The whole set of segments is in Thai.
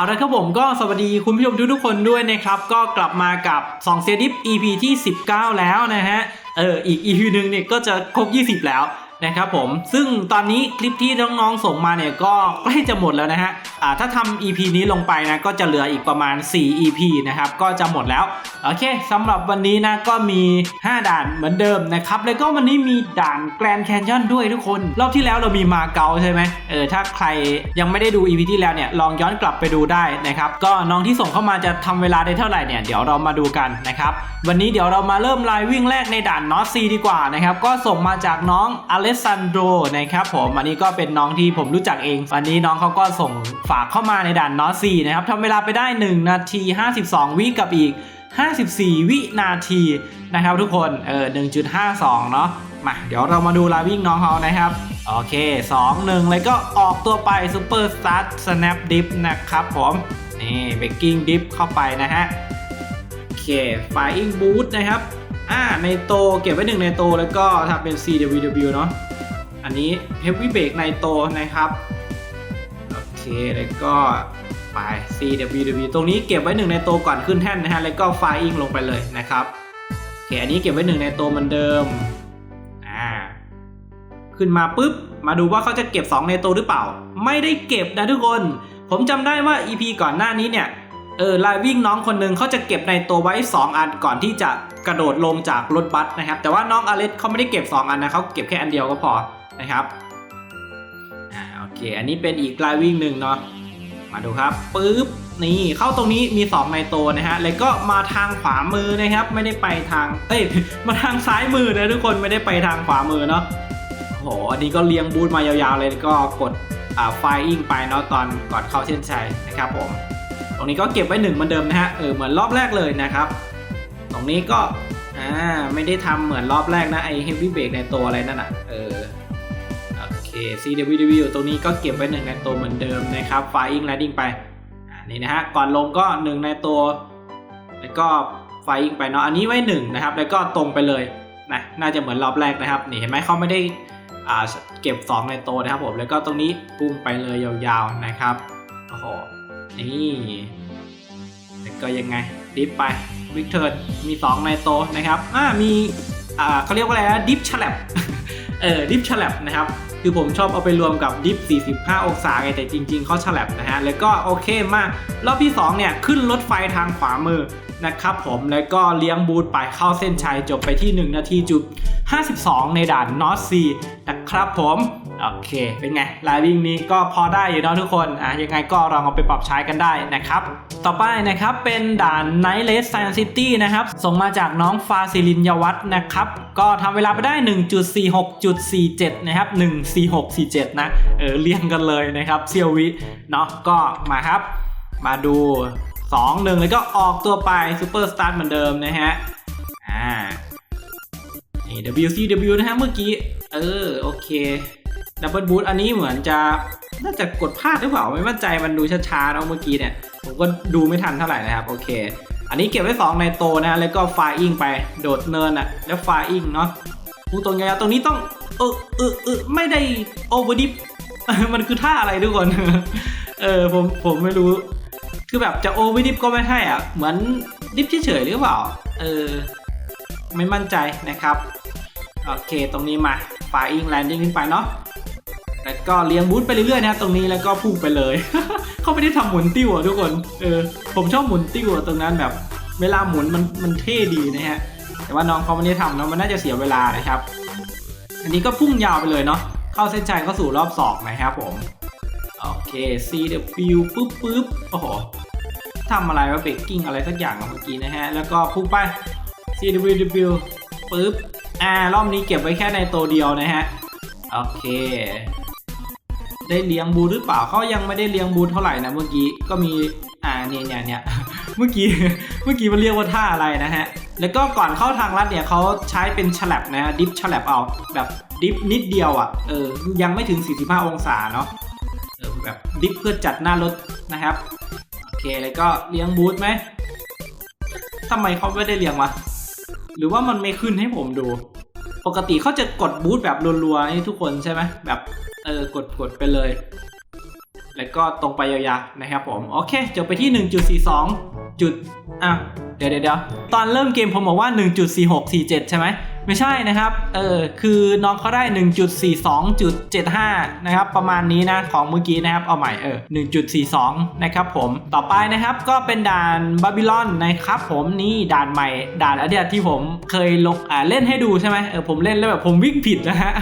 เอาละครับผมก็สวัสดีคุณผู้ชมทุกๆคนด้วยนะครับ ก็กลับมากับ2เซดิฟ EP ที่ 19 แล้วนะฮะเอออีก EP หนึ่งเนี่ยก็จะครบ 20 แล้ว นะครับผมซึ่งตอนนี้คลิปที่น้องๆส่งมาเนี่ยก็ใกล้จะหมดแล้วนะฮะอ่าถ้าทำ EP นี้ลงไปนะก็จะเหลืออีกประมาณ 4 EP นะครับก็จะหมดแล้ว โอเคสำหรับวันนี้นะก็มี 5 ด่านเหมือนเดิมนะครับ แล้วก็วันนี้มีด่านแกรนแคนยอนด้วยทุกคน รอบที่แล้วเรามีมาเก๊าใช่ไหมเออถ้าใครยังไม่ได้ดู EP ที่แล้วเนี่ยลองย้อนกลับไปดูได้นะครับก็น้องที่ส่งเข้ามาจะทำเวลาได้เท่าไหร่เนี่ยเดี๋ยวเรามาดูกันนะครับวันนี้เดี๋ยวเรามาเริ่มลน์วิ่งแรกในด่านนอตซีดีกว่านะครับก็ส่งมาจากน้องอเลสซานโดนะครับผมอันนี้ก็เป็นน้องที่ผมรู้จักเอง วันนี้น้องเขาก็ส่งฝากเข้ามาในด่านนอซีนะครับทำเวลาไปได้ 1 นาที 52 วิกับอีก 54 วินาทีนะครับทุกคนเออ1.52 เนาะมาเดี๋ยวเรามาดูลาวิ่งน้องเขานะครับโอเค 2 1 เลยก็ออกตัวไปซูเปอร์สตาร์สแนปดิฟนะครับผมนี่เบกกิ้งดิฟเข้าไปนะฮะโอเคไฟอิงบูทนะครับ อ่าในโตเก็บไว้หนึ่งในโตแล้วก็ทำเป็น CWW เนาะอันนี้ Heavy Break ในโตนะครับโอเคแล้วก็ไป CWW ตรงนี้เก็บไว้หนึ่งในโตก่อนขึ้นแท่นนะฮะแล้วก็ไฟอิงลงไปเลยนะครับโอเคอันนี้เก็บไว้หนึ่งในโตเหมือนเดิมอ่าขึ้นมาปุ๊บมาดูว่าเขาจะเก็บ 2 ในโตหรือเปล่า ไม่ได้เก็บนะทุกคน ผมจำได้ว่า EP ก่อนหน้านี้เนี่ย เออลน์วิ่งน้องคนหนึ่งเขาจะเก็บในตัวไว้ 2 อันก่อนที่จะกระโดดลงจากรถบัสนะครับ แต่ว่าน้องอเล็กเขาไม่ได้เก็บ 2 อันนะเขาเก็บแค่อันเดียวก็พอนะครับอ่าโอเค อันนี้เป็นอีกลน์วิ่งหนึ่งเนาะมาดูครับปึ๊บนี่เข้าตรงนี้มี 2 ในตัวนะฮะแล้วก็มาทางขวามือนะครับ ไม่ได้ไปทางเอ้ยมาทางซ้ายมือนะทุกคนไม่ได้ไปทางขวามือเนาะโอ้โหอันนี้ก็เลี้ยงบูทมายาวๆเลยก็กดอ่าไฟอิงไปเนาะตอนก่อนเข้าเส้นชัยนะครับผม รงนี้ก็เก็บไว้หนึ่งเหมือนเดิมนะฮะเออเหมือนรอบแรกเลยนะครับ ตรงนี้ก็อ่าไม่ได้ทำเหมือนรอบแรกนะไอ Heavy Break ในตัวอะไรนั่นอะเออโอเค CWW ตรงนี้ก็เก็บไว้หนึ่งในตัวเหมือนเดิมนะครับ Flying Landing ไปอ่านี่นะฮะก่อนลงก็หนึ่งในตัว แล้วก็ Flying ไปเนาะอันนี้ไว้หนึ่งนะครับ แล้วก็ตรงไปเลยนะน่าจะเหมือนรอบแรกนะครับนี่เห็นไหมเขาไม่ได้อ่าเก็บ 2 ในตัวนะครับผม แล้วก็ตรงนี้พุ่งไปเลยยาวๆนะครับ โอ้โห นี่แล้วก็ยังไงดิฟไปวิกเทิร์นมี2ในโตนะครับอ่ามีอ่าเขาเรียกว่าอะไรนะดิฟฉลับเออดิฟฉลับนะครับคือผมชอบเอาไปรวมกับดิฟ 45 องศาไงแต่จริง ๆเขาฉลับนะฮะ แล้วก็โอเคมาก รอบที่ 2 เนี่ย ขึ้นรถไฟทางขวามือนะครับผมแล้วก็เลี้ยงบูทไปเข้าเส้นชัยจบไปที่ 1 นาทีจุด 52 ในด่านนอตซี นะครับผมโอเคเป็นไงไลวิ่งนี้ก็พอได้อยู่เนาะทุกคนอะยังไงก็ลองเอาไปปรับใช้กันได้นะครับต่อไปนะครับเป็นด่าน Night Race Science City นะครับส่งมาจากน้องฟาซิลินยวัฒนะครับก็ทำเวลาไปได้ 1.46.47 นะครับ 14647 นะเออเรียงกันเลยนะครับเซียววิเนาะก็มาครับมาดู 2 1 แล้วก็ออกตัวไปซูเปอร์สตาร์เหมือนเดิมนะฮะอ่านี่ WCW นะฮะเมื่อกี้ ออ โอเคดับเบิลบูทอันนี้เหมือนจะน่าจะกดพลาดหรือเปล่า ไม่มั่นใจมันดูช้าๆเนาะเมื่อกี้เนี่ย ผมก็ดูไม่ทันเท่าไหร่นะครับ โอเค อันนี้เก็บไว้ 2 ในโตนะ แล้วก็ไฟอิงไปโดดเนินอะแล้วไฟอิงเนาะพูตรงยาวๆตรงนี้ต้อง เออเออเออไม่ได้โอเวอร์ดิฟมันคือท่าอะไรทุกคน เออผมผมไม่รู้ คือแบบจะโอเวอร์ดิฟก็ไม่ใช่อะ เหมือนดิฟเฉยๆหรือเปล่า เออ ไม่มั่นใจนะครับ โอเคตรงนี้มา ไฟอิงแลนดิ้งขึ้นไปเนาะแล้วก็เลี้ยงบูทไปเรื่อยๆนะครับตรงนี้แล้วก็พุ่งไปเลย เขาไม่ได้ทำหมุนติ้วอะทุกคนเออผมชอบหมุนติ้วตรงนั้นแบบ เวลาหมุนมันมันเท่ดีนะฮะแต่ว่าน้องเขาไม่ได้ทำเนาะมันน่าจะเสียเวลานะครับ อันนี้ก็พุ่งยาวไปเลยเนาะเข้าเส้นชัยเข้าสู่รอบสองนะครับผมโอเค CW ปุ๊บปุ๊บโอ้โหทำอะไรวะเบรกกิ้งอะไรสักอย่างเมื่อกี้นะฮะ แล้วก็พุ่งไป CWW ปุ๊บ อ่ารอบนี้เก็บไว้แค่ในตัวเดียวนะฮะ โอเค ได้เลี้ยงบูหรือเปล่าเขายังไม่ได้เลี้ยงบูเท่าไหร่นะเมื่อกี้ก็มีอ่าเนี่ยเนี่ยเนี่ยเมื่อกี้เมื่อกี้มันเรียกว่าท่าอะไรนะฮะ แล้วก็ก่อนเข้าทางลัดเนี่ยเขาใช้เป็นฉลับนะฮะดิฟฉลับเอาแบบดิฟนิดเดียวอะเออยังไม่ถึง 45 องศาเนาะเออแบบดิฟเพื่อจัดหน้ารถนะครับ โอเคแล้วก็เลี้ยงบูธไหมทำไมเขาไม่ได้เลี้ยงวะ หรือว่ามันไม่ขึ้นให้ผมดู ปกติเขาจะกดบูทแบบรัวๆให้ทุกคนใช่ไหมแบบ เออกดกดไปเลย แล้วก็ตรงไปยาวๆนะครับผม โอเค จบไปที่ 1.42 จุดอะเดี๋ยวเดี๋ยวเดี๋ยวตอนเริ่มเกมผมบอกว่า 1.4647 ใช่ไหม ไม่ใช่นะครับ เออคือน้องเขาได้ 1.42.75 นะครับ ประมาณนี้นะ ของเมื่อกี้นะครับ เอาใหม่เออ1.42 นะครับผม ต่อไปนะครับก็เป็นด่านบาบิลอนนะครับผมนี่ด่านใหม่ ด่านอันเดียที่ผมเคยลงอ่าเล่นให้ดูใช่ไหมเออผมเล่นแล้วแบบผมวิ่งผิดนะฮะ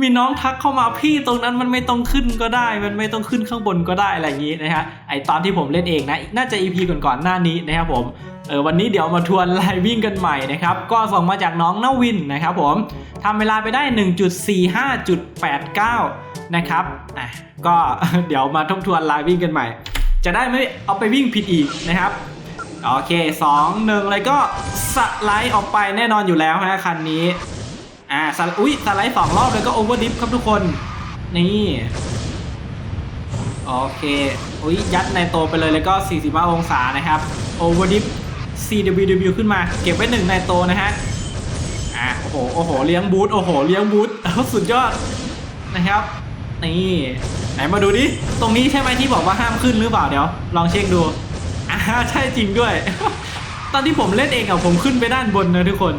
มีน้องทักเข้ามาพี่ตรงนั้นมันไม่ต้องขึ้นก็ได้ มันไม่ต้องขึ้นข้างบนก็ได้อะไรอย่างนี้นะฮะ ไอตอนที่ผมเล่นเองนะ น่าจะ EP ก่อนๆหน้านี้นะครับผม เออวันนี้เดี๋ยวมาทวนลน์วิ่งกันใหม่นะครับ ก็ส่งมาจากน้องนวินนะครับผมทำเวลาไปได้ 1.45.89 นะครับอะก็เดี๋ยวมาทบทวนลน์วิ่งกันใหม่ จะได้ไม่เอาไปวิ่งผิดอีกนะครับ โอเค 2 1เลยก็สไลด์ออกไปแน่นอนอยู่แล้วฮะคันนี้อ่าสไลด์อุ้ยสไลด์สองรอบเลยก็โอเวอร์ดิฟครับทุกคน นี่โอเค อุ้ยยัดในโตไปเลยแล้วก็ 45 องศานะครับ โอเวอร์ดิฟ CWW ขึ้นมาเก็บไว้หนึ่งในโตนะฮะอะโอ้โหโอ้โหเลี้ยงบูทโอ้โหเลี้ยงบูทสุดยอดนะครับนี่ไหนมาดูดิตรงนี้ใช่ไหมที่บอกว่าห้ามขึ้นหรือเปล่าเดี๋ยว ลองเช็คดูอ่าใช่จริงด้วย ตอนที่ผมเล่นเองอะผมขึ้นไปด้านบนนะทุกคน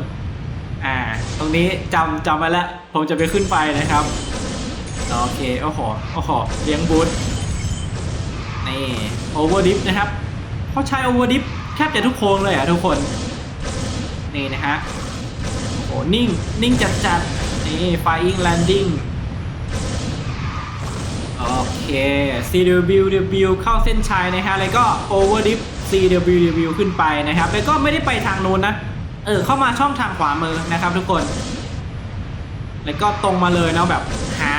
อ่าตรงนี้จำจำไว้แล้วผมจะไปขึ้นไปนะครับโอเคโอ้โหโอ้โหเลี้ยงบูทนี่โอเวอร์ดิฟนะครับเขาใช้โอเวอร์ดิฟ ทบจะทุกโค้งเลยอะทุกคน นี่นะฮะโอ้โหนิ่ง นิ่งจัดจัดนี่ Flying Landing โอเค CWW เข้าเส้นชัยนะฮะ แล้วก็ Overdip CWW ขึ้นไปนะครับ แล้วก็ไม่ได้ไปทางโน้นนะ เออ เข้ามาช่องทางขวามือนะครับทุกคน แล้วก็ตรงมาเลยเนาะแบบหา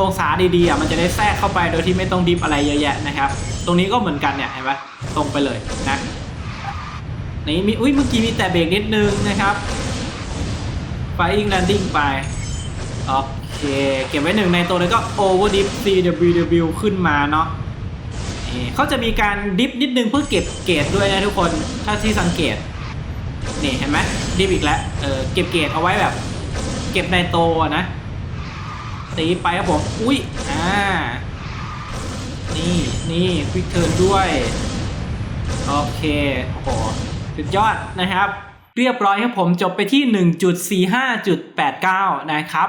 องศาดีๆอะมันจะได้แทรกเข้าไปโดยที่ไม่ต้องดิฟอะไรเยอะแยะนะครับ ตรงนี้ก็เหมือนกันเนี่ยเห็นไหมตรงไปเลยนะ นี่มีอุ้ยเมื่อกี้มีแต่เบรกนิดนึงนะครับไฟอิงแลนดิ้งไปโอเคเก็บไว้หนึ่งในตัวแล้วก็โอเวอร์ดิฟ CWW ขึ้นมาเนาะเขาจะมีการดิฟนิดนึงเพื่อเก็บเกรดด้วยนะทุกคนถ้าที่สังเกตนี่เห็นไหมดิฟอีกแล้วเออเก็บเกรดเอาไว้แบบ เก็บในโตนะตีไปครับผมอุ้ยอ่านี่นี่ควิกเทิร์นด้วย โอเคโอ้โห สุดยอดนะครับ เรียบร้อยครับผมจบไปที่ 1.45.89 นะครับ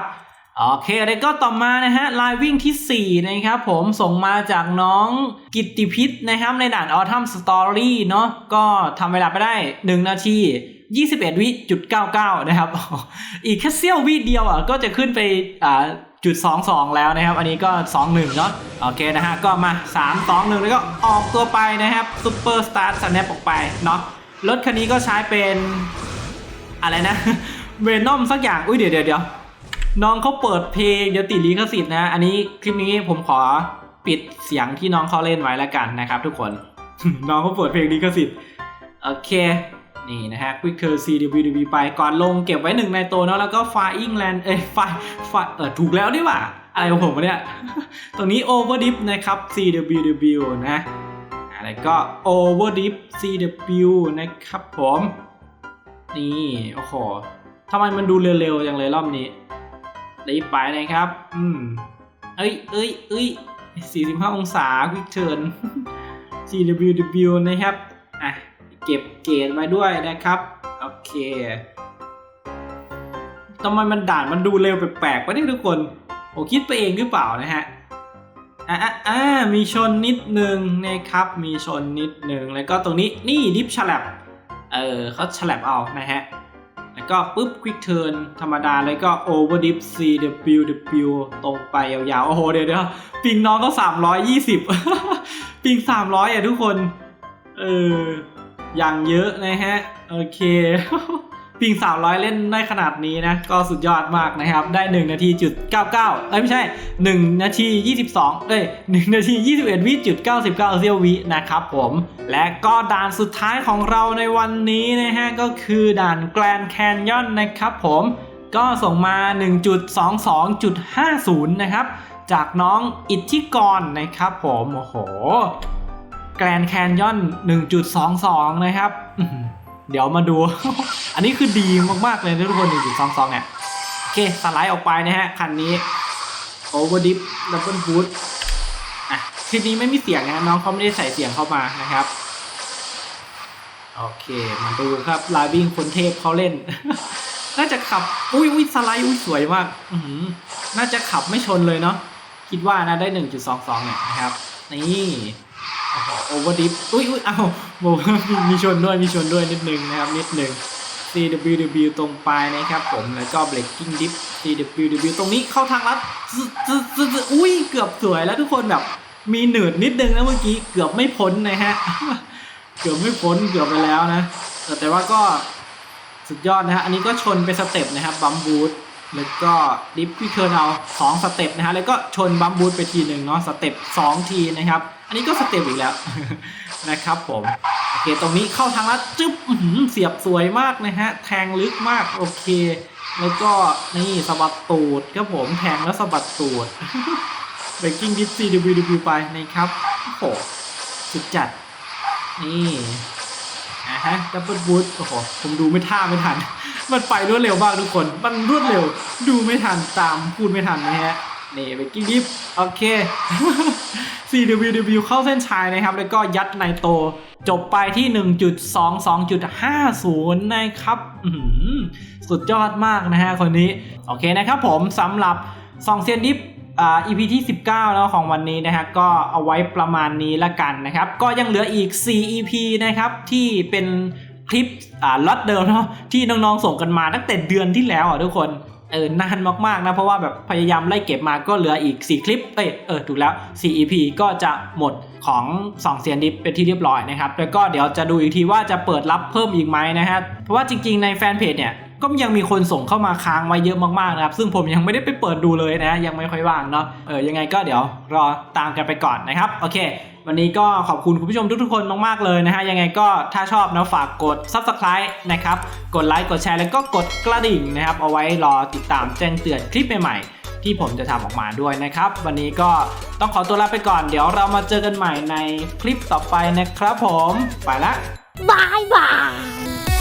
โอเคแล้วก็ต่อมานะฮะลายวิ่งที่ 4 นะครับผมส่งมาจากน้องกิตติพิษนะครับ ในด่าน Autumn Story เนาะก็ทำเวลาไปได้ 1 นาที 21 วิจุด99 นะครับ อีกแค่เสี้ยววิเดียวอะก็จะขึ้นไปอ่าจุด22 แล้วนะครับ อันนี้ก็ 21 เนาะโอเคนะฮะ ก็มา 3 2 1 แล้วก็ออกตัวไปนะครับซูเปอร์สตาร์สแนปออกไปเนาะ รถคันนี้ก็ใช้เป็นอะไรนะเวนอมสักอย่าง อุ้ยเดี๋ยวเดี๋ยวเดี๋ยวน้องเขาเปิดเพลงเดี๋ยวติดลิขสิทธิ์นะ อันนี้คลิปนี้ผมขอปิดเสียงที่น้องเขาเล่นไว้แล้วกันนะครับ ทุกคน น้องเขาเปิดเพลงลิขสิทธิ์โอเค นี่นะฮะ Quick Curve CWDB ไปก่อนลงเก็บไว้หนึ่งในตัวเนาะแล้วก็ Flying Land เอ้ย Fly Fly เออถูกแล้วนี่ว่า อะไรของผมวะเนี่ย ตรงนี้ Overdip นะครับ CWW นะ อะไรก็ Overdip CW นะครับผม นี่ โอ้โหทำไมมันดูเร็วๆจังเลยรอบนี้รีบไปนะครับ อืม เอ้ยเอ้ยเอ้ย45 องศา Quick Turn CWW นะครับ อะ เก็บเกรดไว้ด้วยนะครับ โอเคทำไมมันด่านมันดูเร็วแปลกๆวะเนี่ยทุกคน ผมคิดไปเองหรือเปล่านะฮะ อะอ่ามีชนนิดนึงนะครับ มีชนนิดนึง แล้วก็ตรงนี้นี่ดิฟฉลับ เออเขาฉลับเอานะฮะ แล้วก็ปุ๊บ Quick Turn ธรรมดา แล้วก็ Over Dip CWW ตรงไปยาวๆ โอ้โห เดี๋ยวเดี๋ยวปิงน้องก็ 320 ปิง 300 อะทุกคน เออ อย่างเยอะนะฮะ โอเค ปิง300เล่นได้ขนาดนี้นะ ก็สุดยอดมากนะครับ ได้ 1 นาทีจุด99เอ้ยไม่ใช่ 1 นาที22เอ้ย1นาที21วิจุด99เซียววินะครับผม และก็ด่านสุดท้ายของเราในวันนี้นะฮะ ก็คือด่านแก n d น a นยอนนะครับผม ก็ส่งมา 1.22.50 นะครับ จากน้องอิทธิกรนะครับผม โอ้โห แกรนแคนยอน 1.22 นะครับอื้อหือ เดี๋ยวมาดู อันนี้คือดีมากๆเลยนะทุกคน1.22เนี่ยโอเคสไลด์ออกไปนะฮะคันนี้ Overdip Double Boot อะคลิปนี้ไม่มีเสียงนะน้องเขาไม่ได้ใส่เสียงเข้ามานะครับโอเคมาดูครับลาวิ่งคนเทพเขาเล่น น่าจะขับอุ้ยอุ้ยสไลด์อุ้ยสวยมากอืน่าจะขับไม่ชนเลยเนาะคิดว่านะได้1.22เนี่ยนะครับนี่ โอเวอร์ดิฟอุ้ยอุ้ยเอ้าบอกว่ามีชนด้วยมีชนด้วยนิดนึงนะครับนิดนึง CWW ตรงปลายนะครับผมแล้วก็ breaking dip CWW ตรงนี้เข้าทางลัดอุ้ยเกือบสวยแล้วทุกคนแบบมีหนืดนิดนึงนะเมื่อกี้เกือบไม่พ้นนะฮะเกือบไม่พ้นเกือบไปแล้วนะแต่ว่าก็สุดยอดนะฮะอันนี้ก็ชนไปสเต็ปนะครับบัมบูทแล้วก็ดิฟพี่เคิร์นเอาสองสเต็ปนะฮะแล้วก็ชนบัมบูทไปทีหนึ่งเนาะสเต็ปสองทีนะครับ อันนี้ก็สเต็ปอีกแล้วนะครับผมโอเคตรงนี้เข้าทางลัดจึ๊บอื้อหือเสียบสวยมากนะฮะแทงลึกมากโอเค แล้วก็นี่สะบัดตูดครับผมแทงแล้วสะบัดตูดเบรกกิ้งดิฟ CWW ไปนะครับโอ้โหสุดจัดนี่อะฮะดับเบิลบูทโอ้โหผมดูไม่ท่าไม่ทัน มันไปรวดเร็วมากทุกคน มันรวดเร็ว ดูไม่ทันตามพูดไม่ทันนะฮะนี่เบรกกิ้งดิฟโอเค CWW เข้าเส้นชัยนะครับ แล้วก็ยัดไนโต จบไปที่ 1.22.50 นะครับสุดยอดมากนะฮะคนนี้ โอเคนะครับผมสำหรับซองเซียนดิฟอ่า EP ที่ 19 แล้วของวันนี้นะฮะก็เอาไว้ประมาณนี้ละกันนะครับ ก็ยังเหลืออีก 4 EP นะครับ ที่เป็นคลิปอ่าล็อตเดิมเนาะที่น้องๆส่งกันมาตั้งแต่เดือนที่แล้วอะทุกคน เออนานมากๆนะ เพราะว่าแบบพยายามไล่เก็บมาก็เหลืออีก 4 คลิป เอ้ยเออถูกแล้ว 4 EP ก็จะหมดของสองเซียนดิฟเป็นที่เรียบร้อยนะครับ แล้วก็เดี๋ยวจะดูอีกทีว่าจะเปิดรับเพิ่มอีกไหมนะฮะ เพราะว่าจริงๆในแฟนเพจเนี่ยก็ยังมีคนส่งเข้ามาค้างไว้เยอะมากๆนะครับ ซึ่งผมยังไม่ได้ไปเปิดดูเลยนะ ยังไม่ค่อยว่างเนาะเออยังไงก็เดี๋ยวรอตามกันไปก่อนนะครับโอเค วันนี้ก็ขอบคุณคุณผู้ชมทุกๆคนมากๆเลยนะฮะ ยังไงก็ถ้าชอบนะฝากกด subscribe นะครับ กดไลค์กดแชร์แล้วก็กดกระดิ่งนะครับ เอาไว้รอติดตามแจ้งเตือนคลิปใหม่ๆ ที่ผมจะทำออกมาด้วยนะครับ วันนี้ก็ต้องขอตัวลาไปก่อน เดี๋ยวเรามาเจอกันใหม่ในคลิปต่อไปนะครับผม ไปละบายบาย